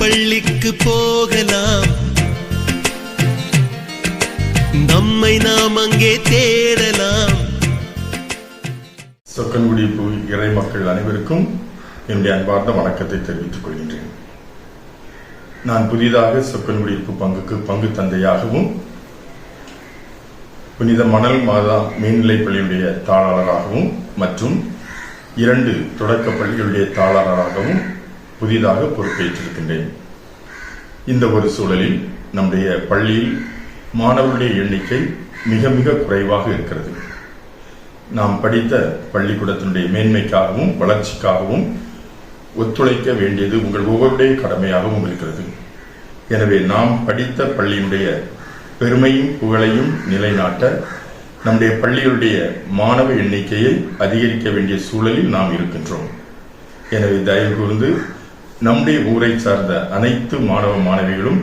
பள்ளிக்கு போகலாம். நம்மை நாம் அங்கே தேடலாம். சொக்கன்குடி இறை மக்கள் அனைவருக்கும் என்னுடைய அன்பார்ந்த வணக்கத்தை தெரிவித்துக் கொள்கின்றேன். நான் புதிதாக சொக்கன்குடி பங்குக்கு பங்கு தந்தையாகவும் புனித மணல் மாதா மேல்நிலை பள்ளியுடைய தாளாளராகவும் மற்றும் இரண்டு தொடக்க பள்ளிகளுடைய தாளாளராகவும் புதிதாக பொறுப்பேற்றிருக்கின்றேன். இந்த ஒரு சூழலில் நம்முடைய பள்ளியில் மாணவர்களுடைய எண்ணிக்கை மிக மிக குறைவாக இருக்கிறது. நாம் படித்த பள்ளிக்கூடத்தினுடைய மேன்மைக்காகவும் வளர்ச்சிக்காகவும் ஒத்துழைக்க வேண்டியது உங்கள் ஒவ்வொருடைய கடமையாகவும் இருக்கிறது. எனவே நாம் படித்த பள்ளியினுடைய பெருமையும் புகழையும் நிலைநாட்ட நம்முடைய பள்ளியுடைய மாணவ எண்ணிக்கையை அதிகரிக்க வேண்டிய சூழலில் நாம் இருக்கின்றோம். எனவே தயவு கூர்ந்து நம்முடைய ஊரை சார்ந்த அனைத்து மாணவ மாணவிகளும்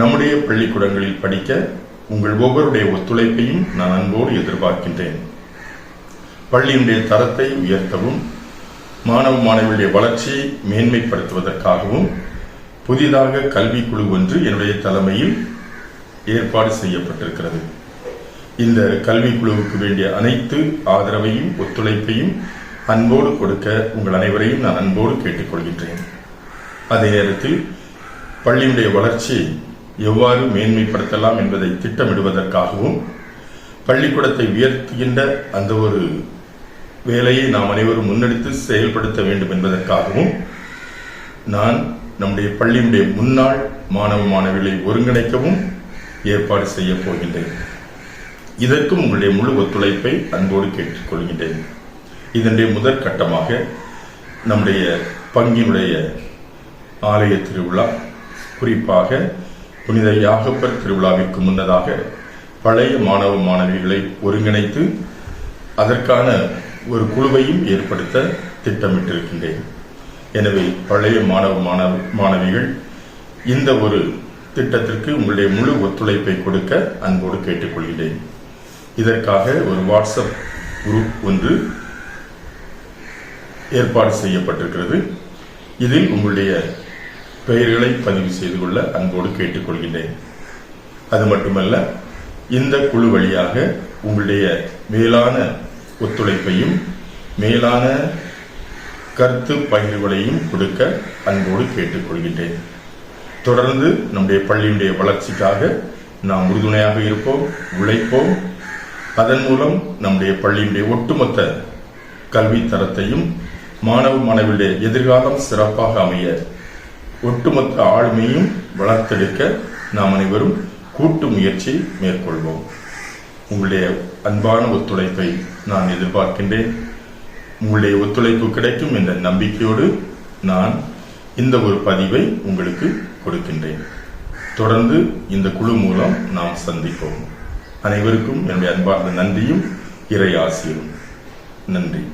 நம்முடைய பள்ளிக்கூடங்களில் படிக்க உங்கள் ஒவ்வொருடைய ஒத்துழைப்பையும் நான் அன்போடு எதிர்பார்க்கின்றேன். பள்ளியினுடைய தரத்தை உயர்த்தவும் மாணவ மாணவியுடைய வளர்ச்சியை மேன்மைப்படுத்துவதற்காகவும் புதிதாக கல்விக்குழு ஒன்று என்னுடைய தலைமையில் ஏற்பாடு செய்யப்பட்டிருக்கிறது. இந்த கல்விக்குழுவுக்கு வேண்டிய அனைத்து ஆதரவையும் ஒத்துழைப்பையும் அன்போடு கொடுக்க உங்கள் அனைவரையும் நான் அன்போடு கேட்டுக்கொள்கின்றேன். அதே நேரத்தில் பள்ளியுடைய வளர்ச்சி எவ்வாறு மேன்மைப்படுத்தலாம் என்பதை திட்டமிடுவதற்காகவும் பள்ளிக்கூடத்தை உயர்த்துகின்ற அந்த ஒரு வேலையை நாம் அனைவரும் முன்னெடுத்து செயல்படுத்த வேண்டும் என்பதற்காகவும் நான் நம்முடைய பள்ளியினுடைய முன்னாள் மாணவ மாணவிகளை ஒருங்கிணைக்கவும் ஏற்பாடு செய்ய போகின்றேன். இதற்கும் உங்களுடைய முழு ஒத்துழைப்பை அன்போடு கேட்டுக்கொள்கின்றேன் இதனுடைய முதற் கட்டமாக நம்முடைய பங்கினுடைய ஆலய திருவிழா. குறிப்பாக புனித யாகப்பர் திருவிழாவிற்கு முன்னதாக பழைய மாணவ மாணவிகளை ஒருங்கிணைத்து அதற்கான ஒரு குழுவையும் ஏற்படுத்த திட்டமிட்டிருக்கின்றேன். எனவே பழைய மாணவ மாணவ மாணவிகள் இந்த ஒரு திட்டத்திற்கு உங்களுடைய முழு ஒத்துழைப்பை கொடுக்க அன்போடு கேட்டுக்கொள்கிறேன் இதற்காக ஒரு வாட்ஸ்அப் குரூப் ஒன்று ஏற்பாடு செய்யப்பட்டிருக்கிறது. இதில் உங்களுடைய பெயர்களை பதிவு செய்து கொள்ள அன்போடு கேட்டுக்கொள்கின்றேன். அது மட்டுமல்ல இந்த குழு வழியாக உங்களுடைய மேலான ஒத்துழைப்பையும் மேலான கருத்து பகிர்வுகளையும் கொடுக்க அன்போடு கேட்டுக்கொள்கின்றேன். தொடர்ந்து நம்முடைய பள்ளியினுடைய வளர்ச்சிக்காக நாம் உறுதுணையாக இருப்போம் உழைப்போம். அதன் மூலம் நம்முடைய பள்ளியினுடைய ஒட்டுமொத்த கல்வி தரத்தையும் மாணவ மாணவியுடைய எதிர்காலம் சிறப்பாக அமைய ஒட்டுமொத்த ஆளுமையும் வளர்த்தெடுக்க நாம் அனைவரும் கூட்டு முயற்சி மேற்கொள்வோம். உங்களுடைய அன்பான ஒத்துழைப்பை நான் எதிர்பார்க்கின்றேன். உங்களுடைய ஒத்துழைப்பு கிடைக்கும் என்ற நம்பிக்கையோடு நான் இந்த ஒரு பதிவை உங்களுக்கு கொடுக்கின்றேன். தொடர்ந்து இந்த குழு மூலம் நாம் சந்திப்போம். அனைவருக்கும் என்னுடைய அன்பார்ந்த நன்றியும் இறை ஆசியும். நன்றி.